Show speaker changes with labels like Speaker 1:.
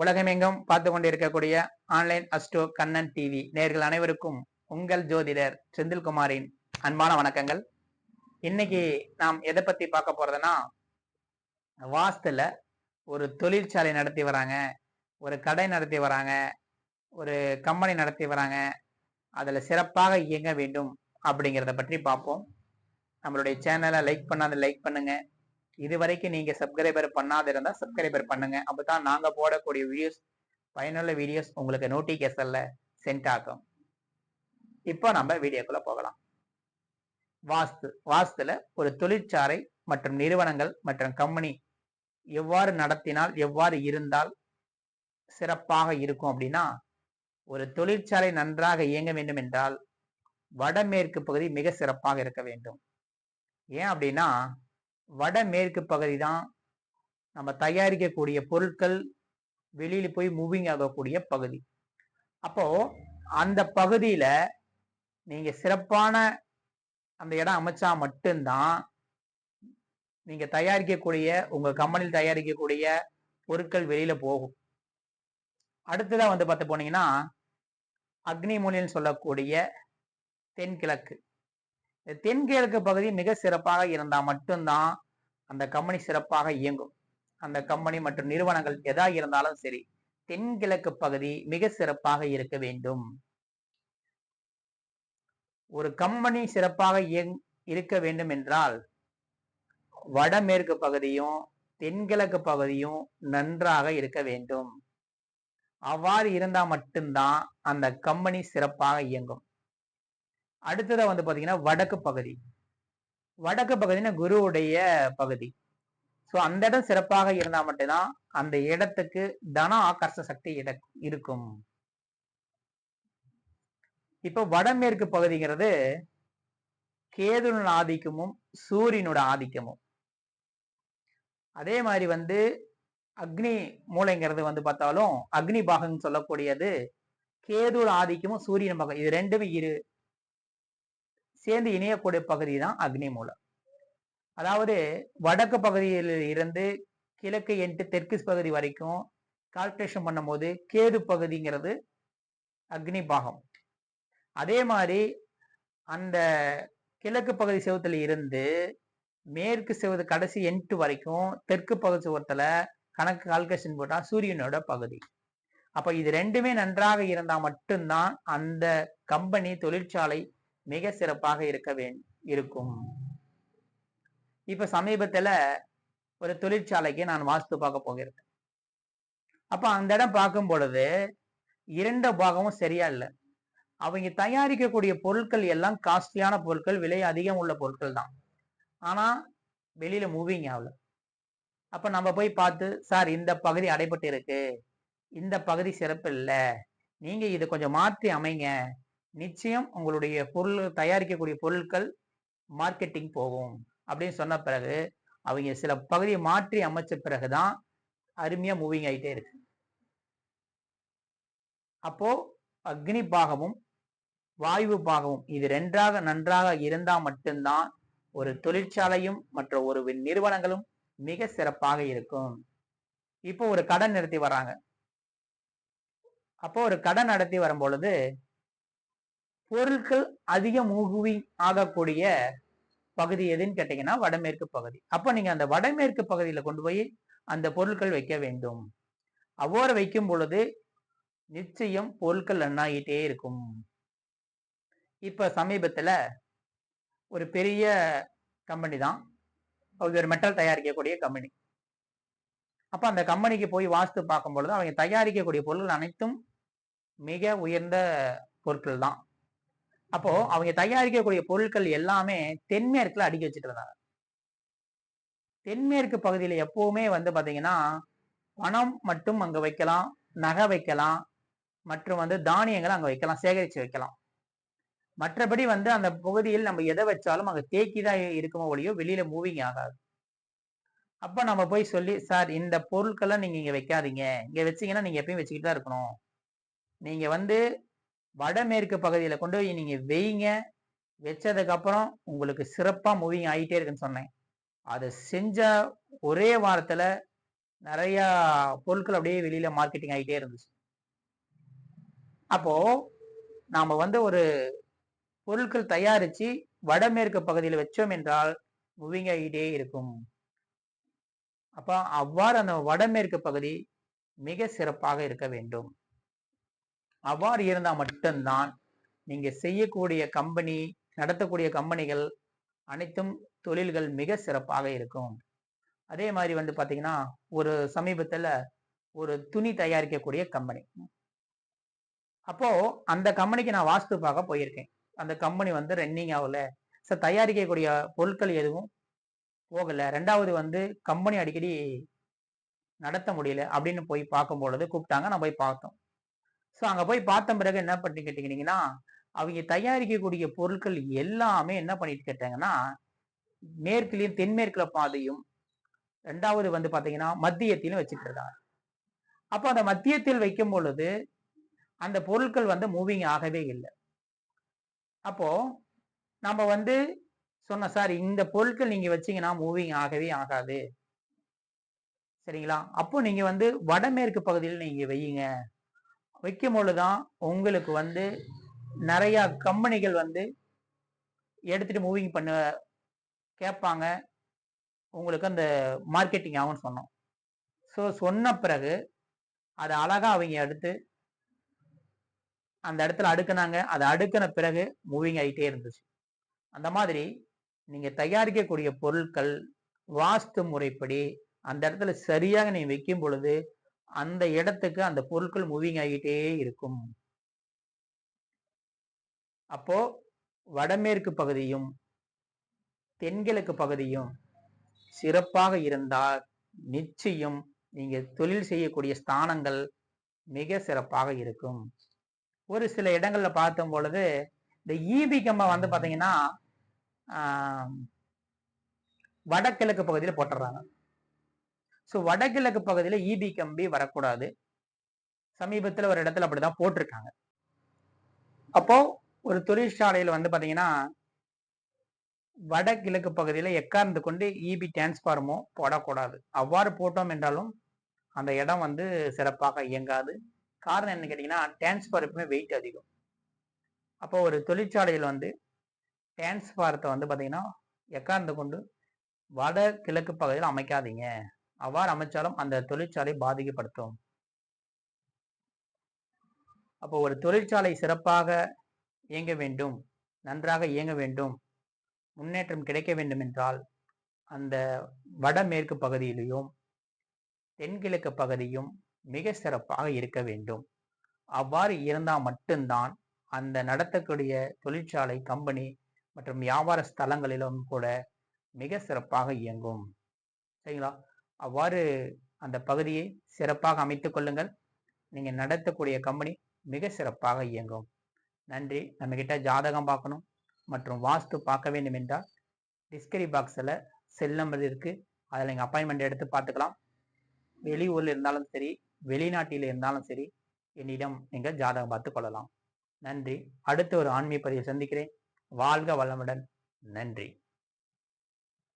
Speaker 1: உலகமெங்கும் பார்த்து கொண்டிருக்கக்கூடிய ஆன்லைன் அஸ்டோ கண்ணன் டிவி நேர்கள் அனைவருக்கும் உங்கள் ஜோதிடர் செந்தில்குமாரின் அன்பான வணக்கங்கள். இன்னைக்கு நாம் எதை பத்தி பார்க்க போறதுன்னா வாஸ்துல ஒரு தொழிற்சாலை நடத்தி வராங்க ஒரு கடை நடத்தி வராங்க ஒரு கம்பெனி நடத்தி வராங்க அதில் சிறப்பாக இயங்க வேண்டும் அப்படிங்கிறத பற்றி பார்ப்போம். நம்மளுடைய சேனலை லைக் பண்ணாத லைக் பண்ணுங்க. இது வரைக்கும் நீங்க சப்ஸ்கிரைபர் பண்ணாத இருந்தா சப்ஸ்கிரைபர் பண்ணுங்க. அப்பதான் நாங்க போடக்கூடிய வீடியோஸ் பயனுள்ள வீடியோஸ் உங்களுக்கு நோட்டிபிகேஷன்ல சென்ட் ஆகும். இப்போ நம்ம வீடியோக்குள்ள போகலாம். வாஸ்து வாஸ்துல ஒரு தொழிற்சாலை மற்றும் நிறுவனங்கள் மற்றும் கம்பெனி எவ்வாறு நடத்தினால் எவ்வாறு இருந்தால் சிறப்பாக இருக்கும் அப்படின்னா ஒரு தொழிற்சாலை நன்றாக இயங்க வேண்டும் என்றால் வடமேற்கு பகுதி மிக சிறப்பாக இருக்க வேண்டும். ஏன் அப்படின்னா வடமேற்கு பகுதி தான் நம்ம தயாரிக்கக்கூடிய பொருட்கள் வெளியில போய் மூவிங் ஆகக்கூடிய பகுதி. அப்போ அந்த பகுதியில நீங்க சிறப்பான அந்த இடம் அமைச்சா மட்டும்தான் நீங்க தயாரிக்கக்கூடிய உங்க கம்பெனியில் தயாரிக்கக்கூடிய பொருட்கள் வெளியில போகும். அடுத்ததா வந்து பார்த்து போனீங்கன்னா அக்னி சொல்லக்கூடிய தென்கிழக்கு. தென்கிழக்கு பகுதி மிக சிறப்பாக இருந்தால் மட்டும்தான் அந்த கம்பெனி சிறப்பாக இயங்கும். அந்த கம்பெனி மற்றும் நிறுவனங்கள் எதா இருந்தாலும் சரி தென்கிழக்கு பகுதி மிக சிறப்பாக இருக்க வேண்டும். ஒரு கம்பெனி சிறப்பாக இயங் இருக்க வேண்டும் என்றால் வடமேற்கு பகுதியும் தென்கிழக்கு பகுதியும் நன்றாக இருக்க வேண்டும். அவ்வாறு இருந்தால் மட்டும்தான் அந்த கம்பெனி சிறப்பாக இயங்கும். அடுத்ததாக வந்து பாத்தீங்கன்னா வடக்கு பகுதி. வடக்கு பகுதினா குருவுடைய பகுதி. ஸோ அந்த இடம் சிறப்பாக இருந்தால் மட்டும்தான் அந்த இடத்துக்கு தன ஆகர்ஷ சக்தி இருக்கும். இப்போ வடமேற்கு பகுதிங்கிறது கேதுனோட ஆதிக்கமும் சூரியனோட ஆதிக்கமும். அதே மாதிரி வந்து அக்னி மூளைங்கிறது வந்து பார்த்தாலும் அக்னி பாகம் சொல்லக்கூடியது கேதுட ஆதிக்கமும் சூரியன் பாகம். இது ரெண்டுமே இரு சேர்ந்து இணையக்கூடிய பகுதி தான் அக்னி மூலம். அதாவது வடக்கு பகுதியில் இருந்து கிழக்கு எட்டு தெற்கு பகுதி வரைக்கும் கால்குலேஷன் பண்ணும்போது கேது பகுதிங்கிறது அக்னி பாகம். அதே மாதிரி அந்த கிழக்கு பகுதி செவத்துல இருந்து மேற்கு செவத்து கடைசி எண்ட்டு வரைக்கும் தெற்கு பகுதி செவத்துல கணக்கு கால்குலேஷன் போட்டால் சூரியனோட பகுதி. அப்போ இது ரெண்டுமே நன்றாக இருந்தால் மட்டும்தான் அந்த கம்பெனி தொழிற்சாலை மிக சிறப்பாக இருக்க வேண்டும் இருக்கும். இப்ப சமீபத்துல ஒரு தொழிற்சாலைக்கு நான் வாஸ்து பார்க்க போகிறேன். அப்ப அந்த இடம் பார்க்கும் பொழுது இரண்ட பாகமும் சரியா இல்லை. அவங்க தயாரிக்கக்கூடிய பொருட்கள் எல்லாம் காஸ்ட்லியான பொருட்கள் விலை அதிகம் உள்ள பொருட்கள் தான். ஆனா வெளியில மூவிங் ஆகல. அப்ப நம்ம போய் பார்த்து சார் இந்த பகுதி அடைபட்டு இருக்கு. இந்த பகுதி சிறப்பு இல்லை. நீங்க இதை கொஞ்சம் மாற்றி அமைங்க. நிச்சயம் உங்களுடைய பொருள் தயாரிக்கக்கூடிய பொருட்கள் மார்க்கெட்டிங் போகும். அப்படின்னு சொன்ன பிறகு அவங்க சில பகுதியை மாற்றி அமைச்ச பிறகுதான் அருமையா மூவிங் ஆகிட்டே இருக்கு. அப்போ அக்னி பாகமும் வாயு பாகமும் இது ரெண்டாக நன்றாக இருந்தா மட்டும்தான் ஒரு தொழிற்சாலையும் மற்ற ஒரு நிறுவனங்களும் மிக சிறப்பாக இருக்கும். இப்போ ஒரு கடன் நடத்தி வராங்க அப்போ ஒரு கடன் நடத்தி வரும் பொழுது பொருட்கள் அதிக மூகுவி ஆகக்கூடிய பகுதி எதுன்னு கேட்டீங்கன்னா வடமேற்கு பகுதி. அப்போ நீங்கள் அந்த வடமேற்கு பகுதியில் கொண்டு போய் அந்த பொருட்கள் வைக்க வேண்டும். அவ்வாறு வைக்கும் பொழுது நிச்சயம் பொருட்கள் நன்னாகிட்டே இருக்கும். இப்போ சமீபத்தில் ஒரு பெரிய கம்பெனி தான். ஒரு மெட்டல் தயாரிக்கக்கூடிய கம்பெனி அப்போ அந்த கம்பெனிக்கு போய் வாஸ்து பார்க்கும் பொழுது அவங்க தயாரிக்கக்கூடிய பொருட்கள் அனைத்தும் மிக உயர்ந்த பொருட்கள் தான். அப்போ அவங்க தயாரிக்கக்கூடிய பொருட்கள் எல்லாமே தென்மேற்குல அடுக்கி வச்சுட்டு இருந்தாங்க தென்மேற்கு பகுதியில எப்பவுமே வந்து பாத்தீங்கன்னா பணம் மட்டும் அங்க வைக்கலாம் நகை வைக்கலாம் மற்றும் வந்து தானியங்களை அங்க வைக்கலாம் சேகரிச்சு வைக்கலாம். மற்றபடி வந்து அந்த பகுதியில் நம்ம எதை வச்சாலும் அங்க தேக்கி தான் இருக்குமோ ஒழியோ வெளியில மூவிங் ஆகாது. அப்ப நம்ம போய் சொல்லி சார் இந்த பொருட்கள்லாம் நீங்க இங்க வைக்காதீங்க. இங்க வச்சீங்கன்னா நீங்க எப்பயும் வச்சுக்கிட்டு தான் இருக்கணும். நீங்க வந்து வடமேற்கு பகுதியில் கொண்டு போய் நீங்கள் வெய்ங்க வச்சதுக்கப்புறம் உங்களுக்கு சிறப்பாக மூவிங் ஆகிட்டே இருக்குன்னு சொன்னேன். அதை செஞ்ச ஒரே வாரத்தில் நிறையா பொருட்கள் அப்படியே வெளியில் மார்க்கெட்டிங் ஆகிட்டே இருந்துச்சு. அப்போது நாம் வந்து ஒரு பொருட்கள் தயாரித்து வடமேற்கு பகுதியில் வச்சோம் என்றால் மூவிங் ஆகிட்டே இருக்கும். அப்போ அவ்வாறு அந்த வடமேற்கு பகுதி மிக சிறப்பாக இருக்க வேண்டும். அவ்வாறு இருந்தால் மட்டும்தான் நீங்கள் செய்யக்கூடிய கம்பெனி நடத்தக்கூடிய கம்பெனிகள் அனைத்தும் தொழில்கள் மிக சிறப்பாக இருக்கும். அதே மாதிரி வந்து பார்த்தீங்கன்னா ஒரு சமீபத்தில் ஒரு துணி தயாரிக்கக்கூடிய கம்பெனி. அப்போ அந்த கம்பெனிக்கு நான் வாஸ்து பார்க்க போயிருக்கேன். அந்த கம்பெனி வந்து ரன்னிங் ஆகல. சார் தயாரிக்கக்கூடிய பொருட்கள் எதுவும் போகலை. ரெண்டாவது வந்து கம்பெனி அடிக்கடி நடத்த முடியல அப்படின்னு போய் பார்க்கும் பொழுது கூப்பிட்டாங்க. நான் போய் பார்த்தோம். ஸோ அங்கே போய் பார்த்த பிறகு என்ன பண்ணி கேட்டீங்கன்னா அவங்க தயாரிக்கக்கூடிய பொருட்கள் எல்லாமே என்ன பண்ணிட்டு கேட்டாங்கன்னா மேற்குலையும் தென்மேற்குல பாதையும் ரெண்டாவது வந்து பார்த்தீங்கன்னா மத்தியத்திலும் வச்சுட்டு இருக்காங்க அப்போ அந்த மத்தியத்தில் வைக்கும் பொழுது அந்த பொருட்கள் வந்து மூவிங் ஆகவே இல்லை. அப்போ நம்ம வந்து சொன்ன சார் இந்த பொருட்கள் நீங்க வச்சீங்கன்னா மூவிங் ஆகவே ஆகாது. சரிங்களா? அப்போ நீங்க வந்து வடமேற்கு பகுதியில் நீங்க வையுங்க. வைக்கும் பொழுதுதான் உங்களுக்கு வந்து நிறைய கம்பெனிகள் வந்து எடுத்துட்டு மூவிங் பண்ண கேட்பாங்க. உங்களுக்கு அந்த மார்க்கெட்டிங் ஆகும்னு சொன்னோம். ஸோ சொன்ன பிறகு அதை அழகா அவங்க எடுத்து அந்த இடத்துல அடுக்குனாங்க. அதை அடுக்கின பிறகு மூவிங் ஆகிட்டே இருந்துச்சு. அந்த மாதிரி நீங்கள் தயாரிக்கக்கூடிய பொருட்கள் வாஸ்து முறைப்படி அந்த இடத்துல சரியாக நீ வைக்கும் பொழுது அந்த இடத்துக்கு அந்த பொருட்கள் மூவிங் ஆகிட்டே இருக்கும். அப்போ வடமேற்கு பகுதியும் தென்கிழக்கு பகுதியும் சிறப்பாக இருந்தால் நிச்சயம் நீங்க தொழில் செய்யக்கூடிய ஸ்தானங்கள் மிக சிறப்பாக இருக்கும். ஒரு சில இடங்கள்ல பார்த்தும் பொழுது இந்த ஈபி கம்பம் வந்து பாத்தீங்கன்னா வடகிழக்கு பகுதியில் போட்டுடுறாங்க ஸோ வடகிழக்கு பகுதியில் ஈபி கம்பி வரக்கூடாது. சமீபத்தில் ஒரு இடத்துல அப்படிதான் போட்டிருக்காங்க. அப்போ ஒரு தொழிற்சாலையில் வந்து பார்த்தீங்கன்னா வடகிழக்கு பகுதியில் எக்கார்ந்து கொண்டு இபி டிரான்ஸ்ஃபார்மோ போடக்கூடாது. அவ்வாறு போட்டோம் என்றாலும் அந்த இடம் வந்து சிறப்பாக இயங்காது. காரணம் என்ன கேட்டிங்கன்னா டிரான்ஸ்பார் வெயிட் அதிகம். அப்போ ஒரு தொழிற்சாலையில் வந்து டிரான்ஸ்ஃபாரத்தை வந்து பார்த்தீங்கன்னா எக்கார்ந்து கொண்டு வட கிழக்கு பகுதியில் அமைக்காதீங்க. அவ்வாறு அமைச்சாலும் அந்த தொழிற்சாலை பாதிக்கப்படுத்தும். அப்போ ஒரு தொழிற்சாலை சிறப்பாக இயங்க வேண்டும் நன்றாக இயங்க வேண்டும் முன்னேற்றம் கிடைக்க வேண்டும் என்றால் அந்த வடமேற்கு பகுதியிலையும் தென்கிழக்கு பகுதியும் மிக சிறப்பாக இருக்க வேண்டும். அவ்வாறு இருந்தால் மட்டும்தான் அந்த நடத்தக்கூடிய தொழிற்சாலை கம்பெனி மற்றும் வியாபார ஸ்தலங்களிலும் கூட மிக சிறப்பாக இயங்கும். சரிங்களா? அவ்வாறு அந்த பகுதியை சிறப்பாக அமைத்துக் கொள்ளுங்கள். நீங்கள் நடத்தக்கூடிய கம்பெனி மிக சிறப்பாக இயங்கும். நன்றி. நம்மக்கிட்ட ஜாதகம் பார்க்கணும் மற்றும் வாஸ்து பார்க்க வேண்டும் என்றால் டிஸ்கரி பாக்ஸில் செல் நம்பர் இருக்குது அதில் நீங்கள் அப்பாயின்மெண்ட் எடுத்து பார்த்துக்கலாம். வெளியூரில் இருந்தாலும் சரி வெளிநாட்டில் இருந்தாலும் சரி என்னிடம் நீங்கள் ஜாதகம் பார்த்து கொள்ளலாம். நன்றி. அடுத்த ஒரு ஆன்மீக பதிவை சந்திக்கிறேன். வாழ்க வளமுடன். நன்றி.